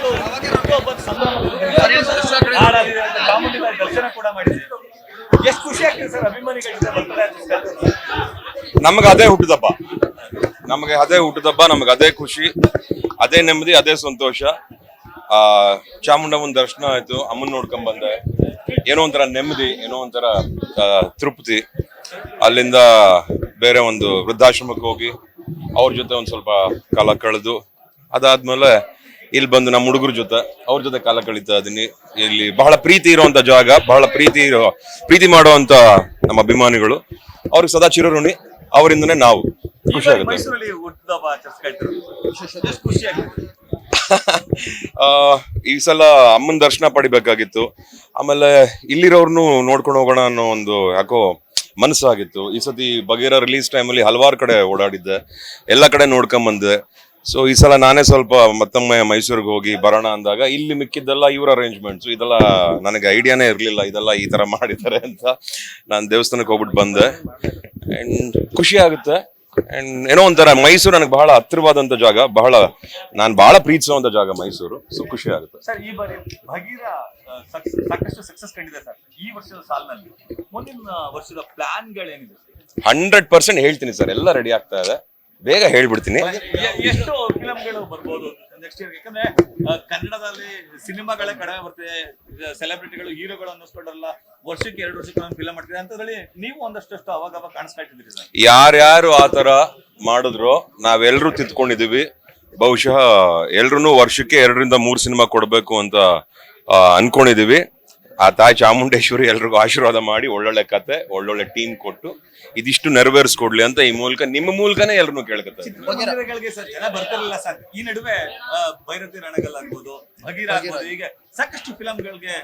ದರ್ಶನ ನಮಗೆ ಅದೇ ಹುಟ್ಟಿದಬ್ಬ. ನಮಗೆ ಅದೇ ಹುಟ್ಟಿದಬ್ಬ, ನಮಗೆ ಅದೇ ಖುಷಿ, ಅದೇ ನೆಮ್ಮದಿ, ಅದೇ ಸಂತೋಷ. ಆ, ಚಾಮುಂಡಮ್ಮನ ದರ್ಶನ ಆಯ್ತು, ಅಮ್ಮನ್ ನೋಡ್ಕೊಂಡ್ ಬಂದೆ. ಏನೋ ಒಂಥರ ನೆಮ್ಮದಿ, ಏನೋ ಒಂಥರ ತೃಪ್ತಿ. ಅಲ್ಲಿಂದ ಬೇರೆ ಒಂದು ವೃದ್ಧಾಶ್ರಮಕ್ಕೆ ಹೋಗಿ, ಅವ್ರ ಜೊತೆ ಒಂದು ಸ್ವಲ್ಪ ಕಾಲ ಕಳೆದು, ಅದಾದ್ಮೇಲೆ ಇಲ್ಲಿ ಬಂದು ನಮ್ಮ ಹುಡುಗರ ಜೊತೆ ಅವ್ರ ಜೊತೆ ಕಾಲ ಕಳೀತಾ ಇದ್ದೀನಿ. ಇಲ್ಲಿ ಬಹಳ ಪ್ರೀತಿ ಇರುವಂತ ಜಾಗ ಬಹಳ ಪ್ರೀತಿ ಇರೋ ಪ್ರೀತಿ ಮಾಡುವಂತ ನಮ್ಮ ಅಭಿಮಾನಿಗಳು. ಅವ್ರಿಗೆ ಸದಾ ಚಿರಋಣಿ ಅವರಿಂದನೇ ನಾವು ಖುಷಿ ಆಗುತ್ತೆ. ಆ, ಈ ಸಲ ಅಮ್ಮನ ದರ್ಶನ ಪಡಿಬೇಕಾಗಿತ್ತು. ಆಮೇಲೆ ಇಲ್ಲಿರೋರ್ನು ನೋಡ್ಕೊಂಡು ಹೋಗೋಣ ಅನ್ನೋ ಒಂದು ಯಾಕೋ ಮನಸ್ಸಾಗಿತ್ತು. ಈ ಸತಿ ಬಗೇರ ರಿಲೀಸ್ ಟೈಮಲ್ಲಿ ಹಲವಾರು ಕಡೆ ಓಡಾಡಿದ್ದೆ. ಎಲ್ಲ ಕಡೆ ನೋಡ್ಕೊಂಡ್ ಬಂದೆ ಸೊ ಈ ಸಲ ನಾನೇ ಸ್ವಲ್ಪ ಮತ್ತೊಮ್ಮೆ ಮೈಸೂರಿಗೆ ಹೋಗಿ ಬರೋಣ ಅಂದಾಗ ಇಲ್ಲಿ ಮಿಕ್ಕಿದ್ದೆಲ್ಲ ಇವ್ರ ಅರೇಂಜ್ಮೆಂಟ್ಸ್ ಇದೆಲ್ಲ ನನಗೆ ಐಡಿಯಾನೇ ಇರಲಿಲ್ಲ ಇದೆಲ್ಲ ಈ ತರ ಮಾಡಿದ್ದಾರೆ ಅಂತ ನಾನು ದೇವಸ್ಥಾನಕ್ಕೆ ಹೋಗ್ಬಿಟ್ಟು ಬಂದೆ. ಅಂಡ್ ಖುಷಿ ಆಗುತ್ತೆ. ಅಂಡ್ ಏನೋ ಒಂಥರ ಮೈಸೂರು ನನಗೆ ಬಹಳ ಹತ್ತಿರವಾದಂಥ ಜಾಗ ಬಹಳ ನಾನು ಬಹಳ ಪ್ರೀತಿಸುವಂತ ಜಾಗ ಮೈಸೂರು. ಸೊ ಖುಷಿ ಆಗುತ್ತೆ. ಸರ್ ಈ ಬಾರಿ ಭಗೀರ ಸಾಕಷ್ಟು ಸಕ್ಸಸ್ ಕಂಡಿದೆ ಸರ್ ಈ ವರ್ಷದ ಸಾಲಿನಲ್ಲಿ. ಮುಂದಿನ ವರ್ಷದ ಪ್ಲಾನ್ಗಳೇನಿದೆ ಹಂಡ್ರೆಡ್ ಪರ್ಸೆಂಟ್ ಹೇಳ್ತೀನಿ ಸರ್ ಎಲ್ಲ ರೆಡಿ ಆಗ್ತಾ ಇದೆ. ಬೇಗ ಹೇಳ್ಬಿಡ್ತೀನಿ. ಎಷ್ಟು ಫಿಲಂಗಳು ಬರ್ಬೋದು ನೆಕ್ಸ್ಟ್ ಇಯರ್ ಯಾಕಂದ್ರೆ ಕನ್ನಡದಲ್ಲಿ ಸಿನಿಮಾಗಳೇ ಕಡಿಮೆ ಬರ್ತಿದೆ. ಸೆಲೆಬ್ರಿಟಿಗಳು ಹೀರೋಗಳು ಅನ್ನಿಸ್ಕೊಂಡ್ರಲ್ಲ ವರ್ಷಕ್ಕೆ ಎರಡು ವರ್ಷಕ್ಕೆ ಒಂದು ಫಿಲಂ ಮಾಡ್ತಿದೆ ಅಂತದ್ರಲ್ಲಿ ನೀವು ಒಂದಷ್ಟು ಅವಾಗ ಅವಾಗ ಕಾಣಿಸ್ತಾ ಸರ್. ಯಾರ್ಯಾರು ಆ ತರ ಮಾಡಿದ್ರು ನಾವೆಲ್ಲರೂ ತಿದ್ಕೊಂಡಿದೀವಿ ಬಹುಶಃ ಎಲ್ರು ವರ್ಷಕ್ಕೆ ಎರಡರಿಂದ ಮೂರು ಸಿನಿಮಾ ಕೊಡಬೇಕು ಅಂತ ಅನ್ಕೊಂಡಿದೀವಿ ಆ ತಾಯಿ ಚಾಮುಂಡೇಶ್ವರಿ ಎಲ್ರಿಗೂ ಆಶೀರ್ವಾದ ಮಾಡಿ ಒಳ್ಳೊಳ್ಳೆ ಕತೆ ಒಳ್ಳೊಳ್ಳೆ ಟೀಮ್ ಕೊಟ್ಟು ಇದಿಷ್ಟು ನೆರವೇರಿಸ್ಕೊಡ್ಲಿ ಅಂತ ಈ ಮೂಲಕ ನಿಮ್ಮ ಮೂಲಕನೇ ಎಲ್ರು ಕೇಳ್ಕೊತಾರೆ. ಜನ ಬರ್ತಿರಲಿಲ್ಲ ಸರ್. ಈ ನಡುವೆ ಆ, ಭೈರತಿ ರಣಗಲ್ ಆಗ್ಬೋದು ಭಗೀರ ಆಗ್ಬೋದು ಹೀಗೆ ಸಾಕಷ್ಟು ಫಿಲಂಗಳಿಗೆ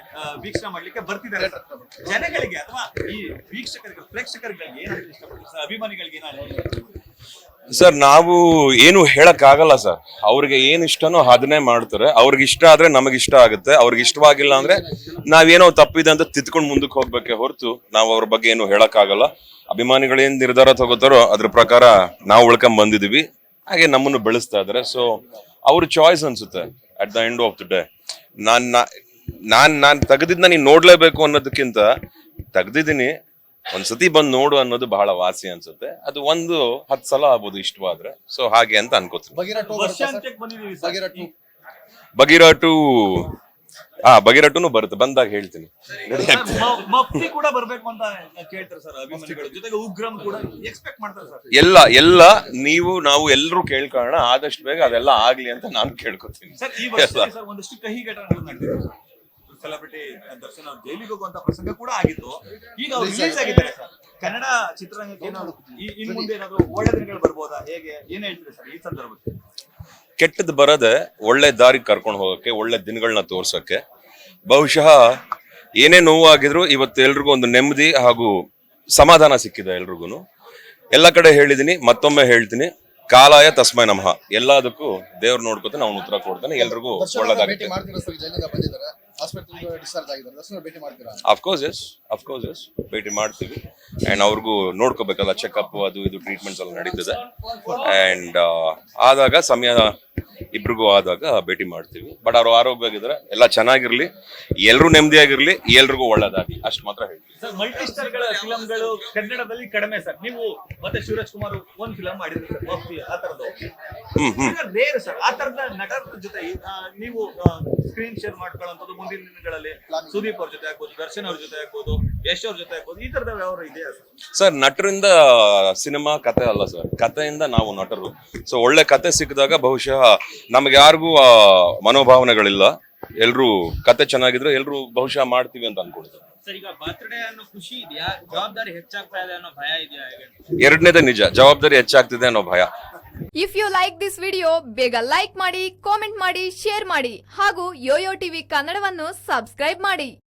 ವೀಕ್ಷಣೆ ಮಾಡ್ಲಿಕ್ಕೆ ಬರ್ತಿದ್ದಾರೆ ಸರ್. ಜನಗಳಿಗೆ ಅಥವಾ ಈ ವೀಕ್ಷಕರಿಗೆ ಪ್ರೇಕ್ಷಕರಿಗೆ ಏನಾದ್ರು ಇಷ್ಟಪಡ್ತಾರೆ? ಸರ್ ಅಭಿಮಾನಿಗಳಿಗೆ ಏನಾಗುತ್ತೆ ಸರ್, ನಾವು ಏನು ಆಗಲ್ಲ ಸರ್. ಅವ್ರಿಗೆ ಏನ್ ಇಷ್ಟನೋ ಅದನ್ನೇ ಮಾಡ್ತಾರೆ. ಅವ್ರಿಗೆ ಇಷ್ಟ ಆದ್ರೆ ನಮಗೆ ಇಷ್ಟ ಆಗುತ್ತೆ. ಅವ್ರಿಗೆ ಇಷ್ಟವಾಗಿಲ್ಲ ಅಂದ್ರೆ ನಾವೇನೋ ತಪ್ಪಿದೆ ಅಂತ ತಿದ್ಕೊಂಡು ಮುಂದಕ್ಕೆ ಹೋಗ್ಬೇಕೆ ಹೊರತು ನಾವು ಅವ್ರ ಬಗ್ಗೆ ಏನು ಹೇಳಕ್ ಆಗಲ್ಲ ಅಭಿಮಾನಿಗಳು ಏನ್ ನಿರ್ಧಾರ ತಗೋತಾರೋ ಅದ್ರ ಪ್ರಕಾರ ನಾವು ಉಳ್ಕೊಂಡ್ ಬಂದಿದೀವಿ. ಹಾಗೆ ನಮ್ಮನ್ನು ಬೆಳೆಸ್ತಾ ಇದಾರೆ. ಸೊ ಅವ್ರ ಚಾಯ್ಸ್ ಅನ್ಸುತ್ತೆ at the end of the day ನಾನ್ ನಾನ್ ನಾನ್ ತೆಗೆದಿದ್ನ ನೀನ್ ನೋಡ್ಲೇಬೇಕು ಅನ್ನೋದಕ್ಕಿಂತ ತೆಗ್ದಿದ್ದೀನಿ. ಒಂದ್ಸತಿ ಬಂದು ನೋಡು ಅನ್ನೋದು ಬಹಳ ವಾಸಿ ಅನ್ಸುತ್ತೆ. ಅದು ಒಂದು ಹತ್ತು ಸಲ ಆಗ್ಬೋದು ಇಷ್ಟವಾದ್ರೆ. ಸೊ ಹಾಗೆ ಅಂತ ಅನ್ಕೋತೀನಿ. ಬಗೀರ ಟೂ ಬಗೀರ ಬಗೀರ ಹಾ ಬಗಿರಟ್ಟು ಟೂನು ಬರುತ್ತೆ. ಬಂದಾಗ ಹೇಳ್ತೀನಿ. ಮ- ಮಫ್ತಿ ಕೂಡ ಬರ್ಬೇಕು ಅಂತ ಕೇಳ್ತಾರೆ ಸರ್ ಅಭಿಮಾನಿಗಳು. ಜೊತೆಗೆ ಉಗ್ರಂ ಕೂಡ ಎಕ್ಸ್ಪೆಕ್ಟ್ ಮಾಡ್ತಾರೆ ಸರ್. ಎಲ್ಲ ಎಲ್ಲ ನೀವು ನಾವು ಎಲ್ಲರೂ ಕೇಳ್ಕೊಳ್ಳೋಣ. ಆದಷ್ಟು ಬೇಗ ಅದೆಲ್ಲ ಆಗ್ಲಿ ಅಂತ ನಾನು ಕೇಳ್ಕೊತೀನಿ. ಸರ್ ಈ ವರ್ಷದಲ್ಲಿ ಸರ್ ಒಂದಷ್ಟು ಕಹಿ ಘಟನೆಗಳು ನಡೆದಿದೆ ಸೆಲೆಬ್ರಿಟಿ ದರ್ಶನ್ ಅವ್ರು ಜೈಲಿಗೆ ಹೋಗುವಂತ ಪ್ರಸಂಗ ಕೂಡ ಆಗಿತ್ತು. ಈಗ ಅವ್ರು ರಿಲೀಸ್ ಆಗಿದ್ದಾರೆ. ಸರ್ ಕನ್ನಡ ಚಿತ್ರರಂಗಕ್ಕೆ ಏನಾದ್ರು ಇನ್ ಮುಂದೆ ಏನಾದ್ರು ಒಳ್ಳೆ ದಿನಗಳು ಬರ್ಬೋದಾ? ಹೇಗೆ? ಏನ್ ಹೇಳ್ತೀರಿ ಸರ್ ಈ ಸಂದರ್ಭಕ್ಕೆ? ಕೆಟ್ಟದ್ದು ಬರದೆ ಒಳ್ಳೆ ದಾರಿ ಕರ್ಕೊಂಡು ಹೋಗಕ್ಕೆ ಒಳ್ಳೆ ದಿನಗಳನ್ನ ತೋರ್ಸಕ್ಕೆ. ಬಹುಶಃ ಏನೇ ನೋವಾಗಿದ್ರು ಇವತ್ತು ಎಲ್ರಿಗೂ ಒಂದು ನೆಮ್ಮದಿ ಹಾಗೂ ಸಮಾಧಾನ ಸಿಕ್ಕಿದೆ ಎಲ್ರಿಗೂ ಎಲ್ಲ ಕಡೆ ಹೇಳಿದ್ದೀನಿ ಮತ್ತೊಮ್ಮೆ ಹೇಳ್ತೀನಿ. ಕಾಲಾಯ ತಸ್ಮೈ ನಮಃ. ಎಲ್ಲದಕ್ಕೂ ದೇವ್ರು ನೋಡ್ಕೊತಾನೆ ಅವನು ಉತ್ತರ ಕೊಡ್ತಾನೆ. ಎಲ್ರಿಗೂ ಒಳ್ಳೇದಾಗುತ್ತೆ. ಭೇಟಿ ಮಾಡ್ತೀವಿ. ಅಂಡ್ ಅವ್ರಿಗೂ ನೋಡ್ಕೋಬೇಕಲ್ಲ ಚೆಕಪ್ ಅದು ಇದು ಟ್ರೀಟ್ಮೆಂಟ್ಸ್ ಎಲ್ಲ ನಡೀತದೆ. ಅಂಡ್ ಆದಾಗ ಸಮಯ ಇಬ್ರಿಗೂ ಆದಾಗ ಭೇಟಿ ಮಾಡ್ತೀವಿ. ಬಟ್ ಅವ್ರು ಆರೋಗ್ಯವಾಗಿದ್ರೆ ಎಲ್ಲ ಚೆನ್ನಾಗಿರ್ಲಿ ಎಲ್ರು ನೆಮ್ಮದಿಯಾಗಿರ್ಲಿ ಎಲ್ರಿಗೂ ಒಳ್ಳೇದಾಗಿ ಅಷ್ಟು ಮಾತ್ರ ಹೇಳ್ತೀವಿ ಸರ್ ಮಲ್ಟಿ ಸ್ಟಾರ್ಗಳ ಫಿಲಂಗಳು ಕನ್ನಡದಲ್ಲಿ ಕಡಿಮೆ ಸರ್. ನೀವು ಮತ್ತೆ ಶಿವರಾಜ್ ಕುಮಾರ್ ಒಂದ್ ಫಿಲಂ ಮಾಡಿದ್ರಿ ಸರ್ ಮಫ್ತಿ ಆ ತರದ್ದು ರೇರ್ ಸರ್ ಆ ತರದ ನಟರ ಜೊತೆ ನೀವು ಸ್ಕ್ರೀನ್ ಶೇರ್ ಮಾಡ್ಕೊಳ್ಳೋಂಥದ್ದು ಮುಂದಿನ ದಿನಗಳಲ್ಲಿ ಸುದೀಪ್ ಅವ್ರ ಜೊತೆ ಆಗ್ಬೋದು ದರ್ಶನ್ ಅವ್ರ ಜೊತೆ ಆಗ್ಬೋದು ಯಶ್ ಅವ್ರ ಜೊತೆ ಆಗ್ಬೋದು ಈ ತರದ ವ್ಯವಹಾರ ಇದೆಯಾ ಸರ್? ಸರ್ ನಟರಿಂದ ಸಿನಿಮಾ ಕತೆ ಅಲ್ಲ ಸರ್. ಕಥೆಯಿಂದ ನಾವು ನಟರು. ಸೊ ಒಳ್ಳೆ ಕತೆ ಸಿಕ್ಕಿದಾಗ ಬಹುಶಃ ನಮ್ಗೆ ಯಾರಿಗೂ ಆ ಮನೋಭಾವನೆಗಳಿಲ್ಲ. ಎಲ್ರು ಕತೆ ಚೆನ್ನಾಗಿದ್ರೆ ಎಲ್ರು ಬಹುಶಃ ಮಾಡ್ತೀವಿ ಅಂತ ಅನ್ಕೊಳ್ತಾರೆ ಎರಡನೇದ ಈಗ ಬರ್ತ್ಡೇ ಅನ್ನೋ ಖುಷಿ ಇದೆಯಾ? ಜವಾಬ್ದಾರಿ ಹೆಚ್ಚಾಗ್ತಾ ಅನ್ನೋ ಭಯ ಇದೆಯಾ ಹೇಗೆ? ನಿಜ ಜವಾಬ್ದಾರಿ ಹೆಚ್ಚಾಗ್ತಿದೆ ಅನ್ನೋ ಭಯ. If you like this video ಬೇಗ ಲೈಕ್ ಮಾಡಿ ಕಾಮೆಂಟ್ ಮಾಡಿ ಶೇರ್ ಮಾಡಿ ಹಾಗೂ ಯೋಯೋ ಟಿವಿ ಕನ್ನಡವನ್ನು ಸಬ್ಸ್ಕ್ರೈಬ್ ಮಾಡಿ.